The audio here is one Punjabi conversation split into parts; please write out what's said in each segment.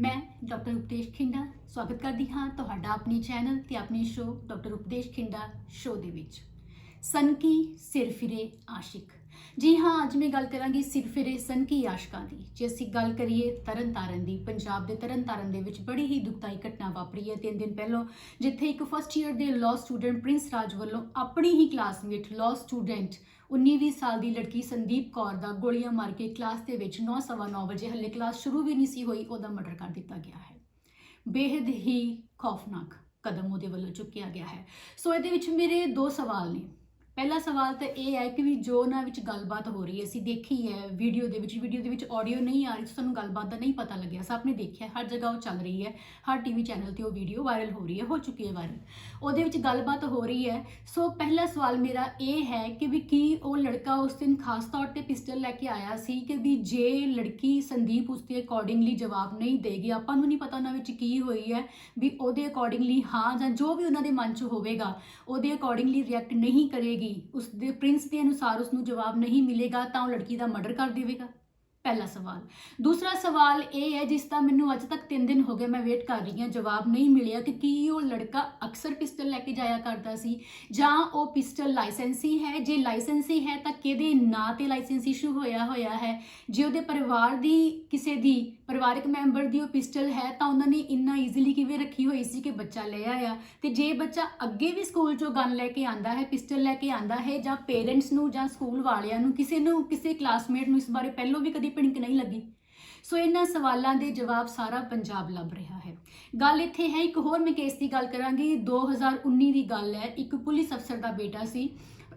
ਮੈਂ ਡਾਕਟਰ ਉਪਦੇਸ਼ ਖਿੰਡਾ ਸਵਾਗਤ ਕਰਦੀ ਹਾਂ ਤੁਹਾਡਾ ਆਪਣੀ ਚੈਨਲ ਤੇ ਆਪਣੀ ਸ਼ੋਅ ਡਾਕਟਰ ਉਪਦੇਸ਼ ਖਿੰਡਾ ਸ਼ੋਅ ਦੇ ਵਿੱਚ। ਸਨਕੀ ਸਿਰਫਿਰੇ ਆਸ਼ਿਕ। ਜੀ ਹਾਂ, ਅੱਜ ਮੈਂ ਗੱਲ ਕਰਾਂਗੀ ਸਿਰਫਿਰੇ ਸਨਕੀ ਆਸ਼ਕਾਂ ਦੀ। ਜੇ ਅਸੀਂ ਗੱਲ ਕਰੀਏ ਤਰਨਤਾਰਨ ਦੀ, ਪੰਜਾਬ ਦੇ ਤਰਨਤਾਰਨ ਦੇ ਵਿੱਚ ਬੜੀ ਹੀ ਦੁਖਦਾਈ ਘਟਨਾ ਵਾਪਰੀ ਹੈ। ਤਿੰਨ ਦਿਨ ਪਹਿਲਾਂ ਜਿੱਥੇ ਇੱਕ ਫਸਟ ਈਅਰ ਦੇ ਲਾਅ ਸਟੂਡੈਂਟ ਪ੍ਰਿੰਸ ਰਾਜ ਵੱਲੋਂ ਆਪਣੀ ਹੀ ਕਲਾਸਮੇਟ ਲਾਅ ਸਟੂਡੈਂਟ 19-20 ਸਾਲ ਦੀ ਲੜਕੀ ਸੰਦੀਪ ਕੌਰ ਦਾ ਗੋਲੀਆਂ ਮਾਰ ਕੇ ਕਲਾਸ ਦੇ ਵਿੱਚ 9:30 ਵਜੇ ਹੱਲੇ ਕਲਾਸ ਸ਼ੁਰੂ ਵੀ ਨਹੀਂ ਸੀ ਹੋਈ, ਉਹਦਾ ਮਰਡਰ ਕਰ ਦਿੱਤਾ ਗਿਆ ਹੈ। ਬੇहद ਹੀ ਖੌਫਨਾਕ ਕਦਮ ਉਹਦੇ ਵੱਲੋਂ ਚੁੱਕਿਆ ਗਿਆ ਹੈ। ਸੋ ਇਹਦੇ ਵਿੱਚ ਮੇਰੇ ਦੋ ਸਵਾਲ ਨੇ। ਪਹਿਲਾ ਸਵਾਲ ਤਾਂ ਇਹ ਹੈ ਕਿ ਵੀ ਜੋ ਉਹਨਾਂ ਵਿੱਚ ਗੱਲਬਾਤ ਹੋ ਰਹੀ ਹੈ, ਅਸੀਂ ਦੇਖੀ ਹੈ ਵੀਡੀਓ ਦੇ ਵਿੱਚ ਵੀਡੀਓ ਦੇ ਵਿੱਚ ਆਡੀਓ ਨਹੀਂ ਆ ਰਹੀ ਸਾਨੂੰ ਗੱਲਬਾਤ ਦਾ ਨਹੀਂ ਪਤਾ ਲੱਗਿਆ। ਸਭ ਨੇ ਦੇਖਿਆ ਹਰ ਜਗ੍ਹਾ ਉਹ ਚੱਲ ਰਹੀ ਹੈ, ਹਰ ਟੀਵੀ ਚੈਨਲ ਤੇ ਉਹ ਵੀਡੀਓ ਵਾਇਰਲ ਹੋ ਰਹੀ ਹੈ, ਹੋ ਚੁੱਕੀ ਹੈ ਵਾਇਰਲ ਉਹਦੇ ਵਿੱਚ ਗੱਲਬਾਤ ਹੋ ਰਹੀ ਹੈ। ਸੋ ਪਹਿਲਾ ਸਵਾਲ ਮੇਰਾ ਇਹ ਹੈ ਕਿ ਵੀ ਕੀ ਉਹ ਲੜਕਾ ਉਸ ਦਿਨ ਖਾਸ ਤੌਰ ਤੇ ਪਿਸਟਲ ਲੈ ਕੇ ਆਇਆ ਸੀ ਕਿ ਵੀ ਜੇ ਲੜਕੀ ਸੰਦੀਪ ਉਸ ਦੇ ਅਕੋਰਡਿੰਗਲੀ ਜਵਾਬ ਨਹੀਂ ਦੇਗੀ, ਆਪਾਂ ਨੂੰ ਨਹੀਂ ਪਤਾ ਉਹਨਾਂ ਵਿੱਚ ਕੀ ਹੋਈ ਹੈ ਵੀ ਉਹਦੇ ਅਕੋਰਡਿੰਗਲੀ ਹਾਂ ਜਾਂ ਜੋ ਵੀ ਉਹਨਾਂ ਦੇ ਮਨ 'ਚ ਹੋਵੇਗਾ, ਉਹਦੇ ਅਕੋਰਡਿੰਗਲੀ ਰਿਐਕਟ ਨਹੀਂ ਕਰੇਗੀ। ਉਸ ਦੇ ਪ੍ਰਿੰਸ ਦੇ ਅਨੁਸਾਰ ਉਸ ਨੂੰ ਜਵਾਬ ਨਹੀਂ ਮਿਲੇਗਾ ਤਾਂ ਉਹ ਲੜਕੀ ਦਾ ਮਰਡਰ ਕਰ ਦੇਵੇਗਾ। ਪਹਿਲਾ ਸਵਾਲ। ਦੂਸਰਾ ਸਵਾਲ ਇਹ ਹੈ, ਜਿਸ ਦਾ ਮੈਨੂੰ ਅੱਜ ਤੱਕ 3 ਦਿਨ ਹੋ ਗਏ ਮੈਂ ਵੇਟ ਕਰ ਰਹੀ ਹਾਂ, ਜਵਾਬ ਨਹੀਂ ਮਿਲਿਆ ਕਿ ਕੀ ਉਹ ਲੜਕਾ ਅਕਸਰ ਪਿਸਟਲ ਲੈ ਕੇ ਜਾਇਆ ਕਰਦਾ ਸੀ ਜਾਂ ਉਹ ਪਿਸਟਲ ਲਾਇਸੈਂਸੀ ਹੈ? ਜੇ ਲਾਇਸੈਂਸੀ ਹੈ ਤਾਂ ਕਿਹਦੇ ਨਾਂ ਤੇ ਲਾਇਸੈਂਸ ਇਸ਼ੂ ਹੋਇਆ ਹੋਇਆ ਹੈ? ਜੇ ਉਹਦੇ ਪਰਿਵਾਰ ਦੀ, ਕਿਸੇ ਦੀ, ਪਰਿਵਾਰਕ ਮੈਂਬਰ ਦੀ ਉਹ ਪਿਸਟਲ ਹੈ ਤਾਂ ਉਹਨਾਂ ਨੇ ਇੰਨਾ ਈਜ਼ੀਲੀ ਕਿਵੇਂ ਰੱਖੀ ਹੋਈ ਸੀ ਕਿ ਬੱਚਾ ਲੈ ਆਇਆ? ਤੇ ਜੇ ਬੱਚਾ ਅੱਗੇ ਵੀ ਸਕੂਲ ਚੋਂ ਗਨ ਲੈ ਕੇ ਆਂਦਾ ਹੈ, ਪਿਸਟਲ ਲੈ ਕੇ ਆਂਦਾ ਹੈ ਜਾਂ ਪੇਰੈਂਟਸ ਨੂੰ ਜਾਂ ਸਕੂਲ ਵਾਲਿਆਂ ਨੂੰ, ਕਿਸੇ ਨੂੰ, ਕਿਸੇ ਕਲਾਸਮੇਟ ਨੂੰ ਇਸ ਬਾਰੇ ਪਹਿਲਾਂ ਵੀ ਕਦੀ ਭਿਣਕ ਨਹੀਂ ਲੱਗੀ? ਸੋ ਇਹਨਾਂ ਸਵਾਲਾਂ ਦੇ ਜਵਾਬ ਸਾਰਾ ਪੰਜਾਬ ਲੱਭ ਰਿਹਾ ਹੈ। ਗੱਲ ਇੱਥੇ ਹੈ, ਇੱਕ ਹੋਰ ਮੈਂ ਕੇਸ ਦੀ ਗੱਲ ਕਰਾਂਗੀ। 2019 ਦੀ ਗੱਲ ਹੈ, ਇੱਕ ਪੁਲਿਸ ਅਫਸਰ ਦਾ ਬੇਟਾ ਸੀ।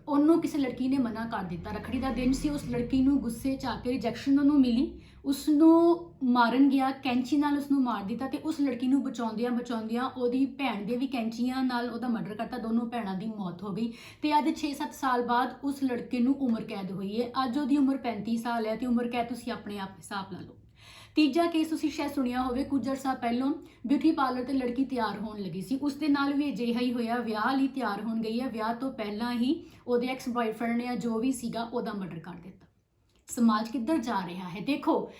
ਉਹਨੂੰ ਕਿਸੇ ਲੜਕੀ ਨੇ ਮਨਾ ਕਰ ਦਿੱਤਾ। ਰਖੜੀ ਦਾ ਦਿਨ ਸੀ, ਉਸ ਲੜਕੀ ਨੂੰ ਗੁੱਸੇ ਚ ਆ ਕੇ ਰਿਜੈਕਸ਼ਨ ਉਹਨੂੰ ਮਿਲੀ। ਉਸ ਨੂੰ ਮਾਰਨ ਗਿਆ, ਕੈਂਚੀ ਨਾਲ ਉਸ ਨੂੰ ਮਾਰ ਦਿੱਤਾ ਤੇ ਉਸ ਲੜਕੀ ਨੂੰ ਬਚਾਉਂਦਿਆਂ ਬਚਾਉਂਦਿਆਂ ਉਹਦੀ ਭੈਣ ਦੇ ਵੀ ਕੈਂਚੀਆਂ ਨਾਲ ਉਹਦਾ ਮਰਡਰ ਕਰਤਾ, ਦੋਨੋਂ ਭੈਣਾਂ ਦੀ ਮੌਤ ਹੋ ਗਈ ਤੇ ਅੱਜ 6-7 ਸਾਲ ਬਾਅਦ ਉਸ ਲੜਕੇ ਨੂੰ ਉਮਰ ਕੈਦ ਹੋਈ ਹੈ। ਅੱਜ ਉਹਦੀ ਉਮਰ 35 ਸਾਲ ਹੈ ਤੇ ਉਮਰ ਕੈਦ ਤੁਸੀਂ ਆਪਣੇ ਆਪ ਹਿਸਾਬ ਲਾ ਲਓ। ਤੀਜਾ ਕੇਸ ਤੁਸੀਂ ਸ਼ਾਇਦ ਸੁਣਿਆ ਹੋਵੇ ਕੁਝ ਅਰਸਾ ਪਹਿਲਾਂ ਬਿਊਟੀ ਪਾਰਲਰ ਤੇ ਲੜਕੀ ਤਿਆਰ ਹੋਣ ਲੱਗੀ ਸੀ। ਉਸ ਦੇ ਨਾਲ ਵੀ ਅਜਿਹਾ ਹੀ ਹੋਇਆ, ਵਿਆਹ ਲਈ ਤਿਆਰ ਹੋਣ ਗਈ ਹੈ। ਵਿਆਹ ਤੋਂ ਪਹਿਲਾਂ ਹੀ ਉਹਦੇ ਐਕਸ ਬॉयਫ੍ਰੈਂਡ ਨੇ ਜਾਂ ਜੋ ਵੀ ਸੀਗਾ ਉਹਦਾ ਮਰਡਰ ਕਰ ਦਿੱਤਾ। ਸਮਾਜ ਕਿੱਧਰ ਜਾ ਰਿਹਾ ਹੈ? ਦੇਖੋ,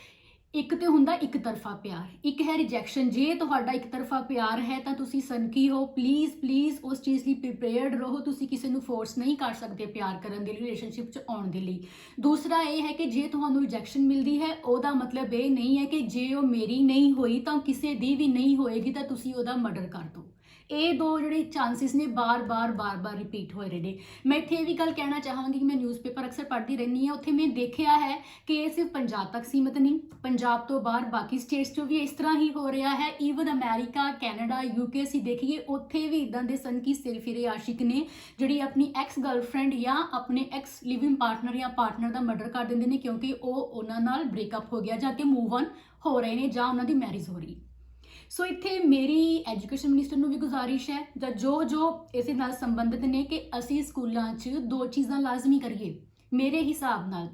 ਇੱਕ ਤੇ ਹੁੰਦਾ ਇੱਕ ਤਰਫਾ ਪਿਆਰ। ਇੱਕ ਹੈ ਰਿਜੈਕਸ਼ਨ ਜੇ ਤੁਹਾਡਾ ਇੱਕ ਤਰਫਾ ਪਿਆਰ ਹੈ, ਤਾਂ ਤੁਸੀਂ ਸਨਕੀ ਹੋ। ਪਲੀਜ਼ ਪਲੀਜ਼ ਉਸ ਚੀਜ਼ ਲਈ ਪ੍ਰੀਪੇਅਰਡ ਰਹੋ। ਤੁਸੀਂ ਕਿਸੇ ਨੂੰ ਫੋਰਸ ਨਹੀਂ ਕਰ ਸਕਦੇ ਪਿਆਰ ਕਰਨ ਦੇ ਲਈ ਰਿਲੇਸ਼ਨਸ਼ਿਪ 'ਚ ਆਉਣ ਦੇ ਲਈ। ਦੂਸਰਾ ਇਹ ਹੈ ਕਿ ਜੇ ਤੁਹਾਨੂੰ ਰਿਜੈਕਸ਼ਨ ਮਿਲਦੀ ਹੈ, ਉਹਦਾ ਮਤਲਬ ਇਹ ਨਹੀਂ ਹੈ ਕਿ ਜੇ ਉਹ ਮੇਰੀ ਨਹੀਂ ਹੋਈ, ਤਾਂ ਕਿਸੇ ਦੀ ਵੀ ਨਹੀਂ ਹੋਏਗੀ, ਤਾਂ ਤੁਸੀਂ ਉਹਦਾ ਮਰਡਰ ਕਰ ਦਿਓ। ਇਹ ਦੋ ਜਿਹੜੇ ਚਾਂਸਸ ਨੇ ਬਾਰ-ਬਾਰ ਬਾਰ-ਬਾਰ ਰਿਪੀਟ ਹੋਏ ਰਹੇ ਨੇ। ਮੈਂ ਇੱਥੇ ਇਹ ਵੀ ਗੱਲ ਕਹਿਣਾ ਚਾਹਾਂਗੀ ਕਿ ਮੈਂ ਨਿਊਜ਼ਪੇਪਰ ਅਕਸਰ ਪੜ੍ਹਦੀ ਰਹਿੰਦੀ ਹਾਂ। ਉੱਥੇ ਮੈਂ ਦੇਖਿਆ ਹੈ ਕਿ ਇਹ ਸਿਰਫ ਪੰਜਾਬ ਤੱਕ ਸੀਮਿਤ ਨਹੀਂ, ਪੰਜਾਬ ਤੋਂ ਬਾਹਰ ਬਾਕੀ ਸਟੇਟਸ 'ਚੋਂ ਵੀ ਇਸ ਤਰ੍ਹਾਂ ਹੀ ਹੋ ਰਿਹਾ ਹੈ। ਈਵਨ ਅਮਰੀਕਾ ਕੈਨੇਡਾ ਯੂਕੇ ਅਸੀਂ ਦੇਖੀਏ, ਉੱਥੇ ਵੀ ਇਦਾਂ ਦੇ ਸਨ ਕਿ ਸਿਰਫਿਰੇ ਆਸ਼ਿਕ ਨੇ, ਜਿਹੜੀ ਆਪਣੀ ਐਕਸ ਗਰਲਫ੍ਰੈਂਡ ਜਾਂ ਆਪਣੇ ਐਕਸ ਲਿਵਿੰਗ ਪਾਰਟਨਰ ਜਾਂ ਪਾਰਟਨਰ ਦਾ ਮਰਡਰ ਕਰ ਦਿੰਦੇ ਨੇ, ਕਿਉਂਕਿ ਉਹ ਉਹਨਾਂ ਨਾਲ ਬ੍ਰੇਕਅਪ ਹੋ ਗਿਆ ਜਾਂ ਕਿ ਮੂਵ ਔਨ ਹੋ ਰਹੇ ਨੇ ਜਾਂ ਉਹਨਾਂ ਦੀ ਮੈਰਿਜ ਹੋ ਰਹੀ। ਸੋ ਇੱਥੇ ਮੇਰੀ ਐਜੂਕੇਸ਼ਨ ਮਿਨਿਸਟਰ ਨੂੰ ਵੀ ਗੁਜ਼ਾਰਿਸ਼ ਹੈ ਜਾਂ ਜੋ ਜੋ ਇਸੇ ਨਾਲ ਸੰਬੰਧਿਤ ਨੇ ਕਿ ਅਸੀਂ ਸਕੂਲਾਂ 'ਚ ਦੋ ਚੀਜ਼ਾਂ ਲਾਜ਼ਮੀ ਕਰੀਏ ਮੇਰੇ ਹਿਸਾਬ ਨਾਲ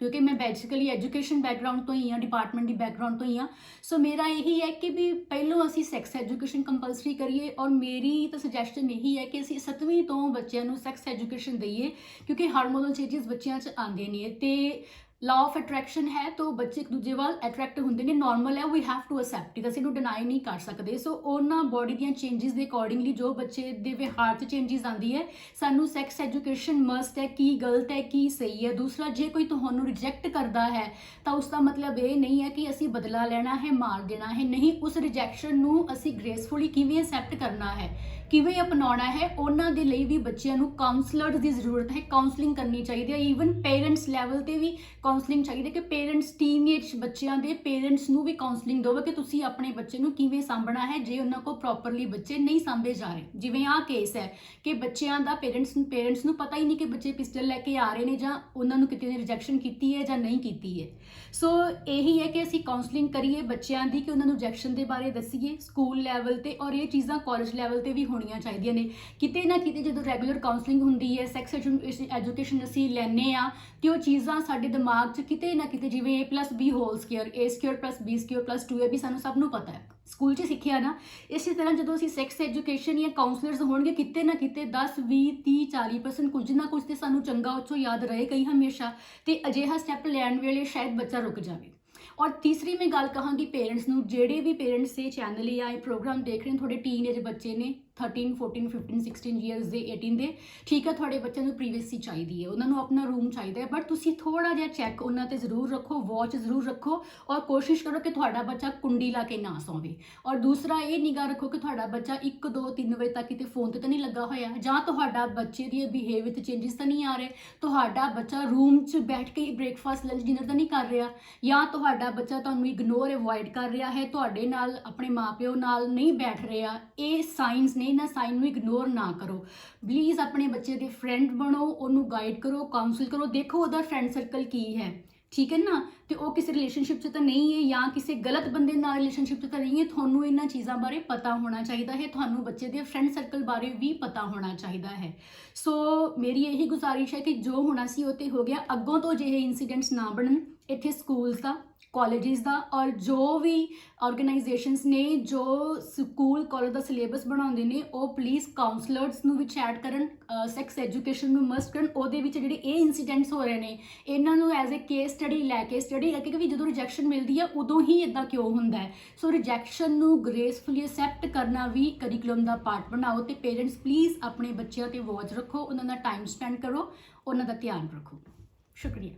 ਕਿਉਂਕਿ ਮੈਂ ਬੇਸਿਕਲੀ ਐਜੂਕੇਸ਼ਨ ਬੈਕਗ੍ਰਾਉਂਡ ਤੋਂ ਹੀ ਹਾਂ ਡਿਪਾਰਟਮੈਂਟ ਦੀ ਬੈਕਗ੍ਰਾਉਂਡ ਤੋਂ ਹੀ ਹਾਂ ਸੋ ਮੇਰਾ ਇਹੀ ਹੈ ਕਿ ਵੀ ਪਹਿਲੋਂ ਅਸੀਂ ਸੈਕਸ ਐਜੂਕੇਸ਼ਨ ਕੰਪਲਸਰੀ ਕਰੀਏ ਔਰ ਮੇਰੀ ਤਾਂ ਸੁਜੈਸ਼ਨ ਇਹੀ ਹੈ ਕਿ ਅਸੀਂ 7ਵੀਂ ਤੋਂ ਬੱਚਿਆਂ ਨੂੰ ਸੈਕਸ ਐਜੂਕੇਸ਼ਨ ਦਈਏ ਕਿਉਂਕਿ ਹਾਰਮੋਨਲ ਚੇਂਜਸ ਬੱਚਿਆਂ 'ਚ ਆਉਂਦੇ ਨੇ ਤੇ ਲਾ ਆਫ ਅਟਰੈਕਸ਼ਨ ਹੈ, ਤਾਂ ਬੱਚੇ ਇੱਕ ਦੂਜੇ ਵੱਲ ਅਟਰੈਕਟ ਹੁੰਦੇ ਨੇ ਨਾਰਮਲ ਹੈ we have to accept it ਅਸੀਂ ਨੂੰ ਡਿਨਾਈ ਨਹੀਂ ਕਰ ਸਕਦੇ। ਸੋ ਉਹਨਾਂ ਬੋਡੀ ਦੀਆਂ ਚੇਂਜਸ ਦੇ ਅਕੋਰਡਿੰਗਲੀ ਜੋ ਬੱਚੇ ਦੇ ਵਿਹਾਰ 'ਚ ਚੇਂਜਸ ਆਂਦੀ ਹੈ, ਸਾਨੂੰ ਸੈਕਸ ਐਜੂਕੇਸ਼ਨ ਮਸਟ ਹੈ, ਕੀ ਗਲਤ ਹੈ, ਕੀ ਸਹੀ ਹੈ। ਦੂਸਰਾ, ਜੇ ਕੋਈ ਤੁਹਾਨੂੰ ਰਿਜੈਕਟ ਕਰਦਾ ਹੈ, ਤਾਂ ਉਸ ਦਾ ਮਤਲਬ ਇਹ ਨਹੀਂ ਹੈ ਕਿ ਅਸੀਂ ਬਦਲਾ ਲੈਣਾ ਹੈ, ਮਾਰ ਦੇਣਾ ਹੈ, ਨਹੀਂ, ਉਸ ਰਿਜੈਕਸ਼ਨ ਨੂੰ ਅਸੀਂ ਗ੍ਰੇਸਫੁਲੀ ਕਿਵੇਂ ਅਸੈਪਟ ਕਰਨਾ ਹੈ, ਕਿਵੇਂ ਅਪਣਾਉਣਾ ਹੈ, ਉਹਨਾਂ ਦੇ ਲਈ ਵੀ ਬੱਚਿਆਂ ਨੂੰ ਕਾਉਂਸਲਰਸ ਦੀ ਜ਼ਰੂਰਤ ਹੈ ਕਾਉਂਸਲਿੰਗ ਕਰਨੀ ਚਾਹੀਦੀ ਹੈ ਈਵਨ ਪੇਰੈਂਟਸ ਲੈਵਲ ਤੇ ਵੀ ਕਾਉਂਸਲਿੰਗ ਚਾਹੀਦੀ ਕਿ ਪੇਰੈਂਟਸ ਟੀਨੇਜ ਬੱਚਿਆਂ ਦੇ ਪੇਰੈਂਟਸ ਨੂੰ ਵੀ ਕਾਉਂਸਲਿੰਗ ਦਿਓ ਕਿ ਤੁਸੀਂ ਆਪਣੇ ਬੱਚੇ ਨੂੰ ਕਿਵੇਂ ਸਾਂਭਣਾ ਹੈ, ਜੇ ਉਹਨਾਂ ਕੋਲ ਪ੍ਰੋਪਰਲੀ ਬੱਚੇ ਨਹੀਂ ਸਾਂਭੇ ਜਾ ਰਹੇ। ਜਿਵੇਂ ਆਹ ਕੇਸ ਹੈ ਕਿ ਬੱਚਿਆਂ ਦਾ ਪੇਰੈਂਟਸ ਨੂੰ ਪੇਰੈਂਟਸ ਨੂੰ ਪਤਾ ਹੀ ਨਹੀਂ ਕਿ ਬੱਚੇ ਪਿਸਟਲ ਲੈ ਕੇ ਆ ਰਹੇ ਨੇ ਜਾਂ ਉਹਨਾਂ ਨੂੰ ਕਿਤੇ ਨੇ ਰਿਜੈਕਸ਼ਨ ਕੀਤੀ ਹੈ ਜਾਂ ਨਹੀਂ ਕੀਤੀ ਹੈ। ਸੋ ਇਹੀ ਹੈ ਕਿ ਅਸੀਂ ਕਾਉਂਸਲਿੰਗ ਕਰੀਏ ਬੱਚਿਆਂ ਦੀ ਕਿ ਉਹਨਾਂ ਨੂੰ ਰਿਜੈਕਸ਼ਨ ਦੇ ਬਾਰੇ ਦੱਸੀਏ ਸਕੂਲ ਲੈਵਲ ਤੇ ਔਰ ਇਹ ਚੀਜ਼ਾਂ ਕਾਲਜ ਲੈਵਲ ਤੇ ਵੀ ਹੋਣੀਆਂ ਚਾਹੀਦੀਆਂ ਨੇ। ਕਿਤੇ ਨਾ ਕਿਤੇ ਜਦੋਂ ਰੈਗੂਲਰ ਕਾਉਂਸਲਿੰਗ ਹੁੰਦੀ ਹੈ ਸੈਕਸ ਐਜੂਕੇਸ਼ਨ ਅਸੀਂ ਲੈਨੇ ਆ ਤੇ ਉਹ ਚੀਜ਼ਾਂ ਸਾਡੇ ਦਿਮਾਗ ਦਿਮਾਗ 'ਚ ਕਿਤੇ ਨਾ ਕਿਤੇ ਜਿਵੇਂ a b whole square a square b square 2 ਇਹ ਵੀ ਸਾਨੂੰ ਸਭ ਨੂੰ ਪਤਾ ਹੈ। ਸਕੂਲ 'ਚ ਸਿੱਖਿਆ ਨਾ, ਇਸੇ ਤਰ੍ਹਾਂ ਜਦੋਂ ਅਸੀਂ ਸੈਕਸ ਐਜੂਕੇਸ਼ਨ ਜਾਂ ਕਾਉਂਸਲਰਸ ਹੋਣਗੇ, ਕਿਤੇ ਨਾ ਕਿਤੇ 10 20 30 40% ਕੁਝ ਨਾ ਕੁਝ ਤੇ ਸਾਨੂੰ ਚੰਗਾ ਉੱਚੋਂ ਯਾਦ ਰਹੇਗਾ ਹੀ ਹਮੇਸ਼ਾ ਤੇ ਅਜਿਹਾ ਸਟੈਪ ਲੈਣ ਵੇਲੇ ਸ਼ਾਇਦ ਬੱਚਾ ਰੁਕ ਜਾਵੇ। ਔਰ ਤੀਸਰੀ ਮੈਂ ਗੱਲ ਕਹਾਂਗੀ ਪੇਰੈਂਟਸ ਨੂੰ, ਜਿਹੜੇ ਵੀ ਪੇਰੈਂਟਸ ਇਹ ਚੈਨਲ ਜਾਂ ਇਹ ਪ੍ਰੋਗਰਾਮ ਦੇਖ ਰਹੇ ਨੇ, ਤੁਹਾਡੇ ਟੀਨੇਜ ਬੱਚੇ ਨੇ 13 14 15 16 ਇਅਰਸ ਦੇ 18 ਦੇ, ਠੀਕ ਹੈ, ਤੁਹਾਡੇ ਬੱਚਿਆਂ ਨੂੰ ਪ੍ਰੀਵੇਸੀ ਚਾਹੀਦੀ ਹੈ, ਉਹਨਾਂ ਨੂੰ ਆਪਣਾ ਰੂਮ ਚਾਹੀਦਾ ਹੈ ਬਟ ਤੁਸੀਂ ਥੋੜਾ ਜਿਹਾ ਚੈੱਕ ਉਹਨਾਂ ਤੇ ਜ਼ਰੂਰ ਰੱਖੋ ਵਾਚ ਜ਼ਰੂਰ ਰੱਖੋ ਔਰ ਕੋਸ਼ਿਸ਼ ਕਰੋ ਕਿ ਤੁਹਾਡਾ ਬੱਚਾ ਕੁੰਡੀ ਲਾ ਕੇ ਨਾ ਸੌਵੇ। ਔਰ ਦੂਸਰਾ ਇਹ ਨਿਗਾਹ ਰੱਖੋ ਕਿ ਤੁਹਾਡਾ ਬੱਚਾ 1 2 3 ਵਜੇ ਤੱਕ ਕਿਤੇ ਫੋਨ ਤੇ ਤਾਂ ਨਹੀਂ ਲੱਗਾ ਹੋਇਆ, ਜਾਂ ਤੁਹਾਡਾ ਬੱਚੇ ਦੀ ਬਿਹੇਵੀਅਰ ਤੇ ਚੇਂਜਸ ਤਾਂ ਨਹੀਂ ਆ ਰਹੇ, ਤੁਹਾਡਾ ਬੱਚਾ ਰੂਮ 'ਚ ਬੈਠ ਕੇ ਬ੍ਰੇਕਫਾਸਟ ਲੰਚ ਡਿਨਰ ਤਾਂ ਨਹੀਂ ਕਰ ਰਿਹਾ, ਜਾਂ ਤੁਹਾਡਾ ਬੱਚਾ ਤੁਹਾਨੂੰ ਇਗਨੋਰ ਅਵੋਇਡ ਕਰ ਰਿਹਾ ਹੈ, ਤੁਹਾਡੇ ਨਾਲ, ਆਪਣੇ ਮਾਪਿਓ ਨਾਲ ਨਹੀਂ ਬੈਠ ਰਿਹਾ। ਇਹ ਸਾਈਨਸ ਨੇ, ਇਹਨਾਂ ਸਾਈਨ ਨੂੰ ਇਗਨੋਰ ਨਾ ਕਰੋ। ਪਲੀਜ਼ ਆਪਣੇ ਬੱਚੇ ਦੇ ਫਰੈਂਡ ਬਣੋ, ਉਹਨੂੰ ਗਾਈਡ ਕਰੋ ਕਾਉਂਸਲ ਕਰੋ। ਦੇਖੋ ਉਹਦਾ ਫਰੈਂਡ ਸਰਕਲ ਕੀ ਹੈ। ਠੀਕ ਹੈ ਨਾ? ਤੇ ਉਹ ਕਿਸੇ ਰਿਲੇਸ਼ਨਸ਼ਿਪ 'ਚ ਤਾਂ ਨਹੀਂ ਹੈ ਜਾਂ ਕਿਸੇ ਗਲਤ ਬੰਦੇ ਨਾਲ ਰਿਲੇਸ਼ਨਸ਼ਿਪ 'ਚ ਤਾਂ ਨਹੀਂ ਹੈ। ਤੁਹਾਨੂੰ ਇਹਨਾਂ ਚੀਜ਼ਾਂ ਬਾਰੇ ਪਤਾ ਹੋਣਾ ਚਾਹੀਦਾ ਹੈ। ਤੁਹਾਨੂੰ ਬੱਚੇ ਦੇ ਫਰੈਂਡ ਸਰਕਲ ਬਾਰੇ ਵੀ ਪਤਾ ਹੋਣਾ ਚਾਹੀਦਾ ਹੈ। ਸੋ ਮੇਰੀ ਇਹੀ ਗੁਜ਼ਾਰਿਸ਼ ਹੈ ਕਿ ਜੋ ਹੋਣਾ ਸੀ ਉਹ ਤੇ ਹੋ ਗਿਆ। ਅੱਗੋਂ ਤੋਂ ਜਿਹੇ ਇਨਸੀਡੈਂਟਸ ਨਾ ਬਣਨ। ਇੱਥੇ ਸਕੂਲਸ ਦਾ ਕਾਲਜਿਸ ਦਾ ਔਰ ਜੋ ਵੀ ਆਰਗੇਨਾਈਜੇਸ਼ਨਸ ਨੇ, ਜੋ ਸਕੂਲ ਕਾਲਜ ਦਾ ਸਿਲੇਬਸ ਬਣਾਉਂਦੇ ਨੇ, ਉਹ ਪਲੀਜ਼ ਕਾਉਂਸਲਰਸ ਨੂੰ ਵਿੱਚ ਐਡ ਕਰਨ ਸੈਕਸ ਐਜੂਕੇਸ਼ਨ ਨੂੰ ਮਸਟ ਕਰਨ, ਉਹਦੇ ਵਿੱਚ ਜਿਹੜੇ ਇਹ ਇਨਸੀਡੈਂਟਸ ਹੋ ਰਹੇ ਨੇ, ਇਹਨਾਂ ਨੂੰ ਐਜ਼ ਅ ਕੇਸ ਸਟੱਡੀ ਲੈ ਕੇ ਸਟੱਡੀ ਕਰਕੇ ਕਿ ਵੀ ਜਦੋਂ ਰਿਜੈਕਸ਼ਨ ਮਿਲਦੀ ਹੈ ਉਦੋਂ ਹੀ ਇਦਾਂ ਕਿਉਂ ਹੁੰਦਾ ਹੈ? ਸੋ ਰਿਜੈਕਸ਼ਨ ਨੂੰ ਗ੍ਰੇਸਫੁਲੀ ਅਸੈਪਟ ਕਰਨਾ ਵੀ ਕਰਿਕੂਲਮ ਦਾ ਪਾਰਟ ਬਣਾਓ ਤੇ ਪੇਰੈਂਟਸ ਪਲੀਜ਼ ਆਪਣੇ ਬੱਚਿਆਂ ਤੇ ਵਾਚ ਰੱਖੋ, ਉਹਨਾਂ ਦਾ ਟਾਈਮ ਸਪੈਂਡ ਕਰੋ, ਉਹਨਾਂ ਦਾ ਧਿਆਨ ਰੱਖੋ। ਸ਼ੁਕਰੀਆ।